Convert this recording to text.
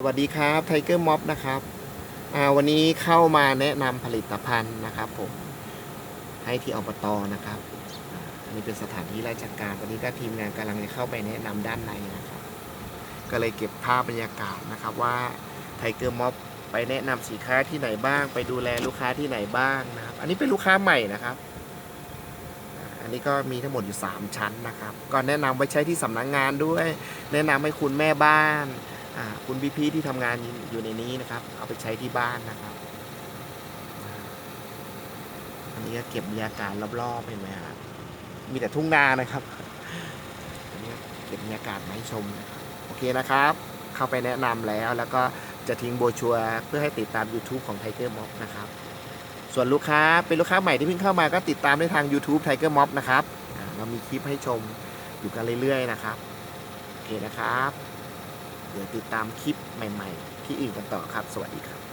สวัสดีครับไทเกอร์ม็อบนะครับวันนี้เข้ามาแนะนำผลิตภัณฑ์นะครับผมให้ที่อบตนะครับอันนี้เป็นสถานที่ราชการตอนนี้ก็ทีมงานกำลังจะเข้าไปแนะนำด้านในนะครับ ก็เลยเก็บภาพบรรยากาศนะครับว่าไทเกอร์ม็อบไปแนะนำสินค้าที่ไหนบ้าง ไปดูแลลูกค้าที่ไหนบ้างนะครับ อันนี้เป็นลูกค้าใหม่นะครับ อันนี้ก็มีทั้งหมดอยู่ 3 ชั้นนะครับ ก็แนะนำไว้ใช้ที่สำนักงงานด้วย แนะนำให้คุณแม่บ้าน คุณพี่พี่ๆที่ทำงานอยู่ในนี้นะครับ เอาไปใช้ที่บ้านนะครับ อันนี้ก็เก็บบรรยากาศรอบๆเห็นไหมครับมีแต่ทุ่งนานะครับ อันนี้เก็บบรรยากาศมาให้ชมนะครับโอเคนะครับ เข้าไปแนะนำแล้ว แล้วก็จะทิ้งโบชัวเพื่อให้ติดตาม YouTube ของ Tiger Mob นะครับ ส่วนลูกค้าเป็นลูกค้าใหม่ที่เพิ่งเข้ามาก็ติดตามได้ทาง YouTube Tiger Mob นะครับเรามีคลิปให้ชมอยู่กันเรื่อยๆนะครับ โอเคนะครับ ดี๋ยวติดตามคลิปใหม่ ๆ ที่อื่นกันต่อครับ สวัสดีครับ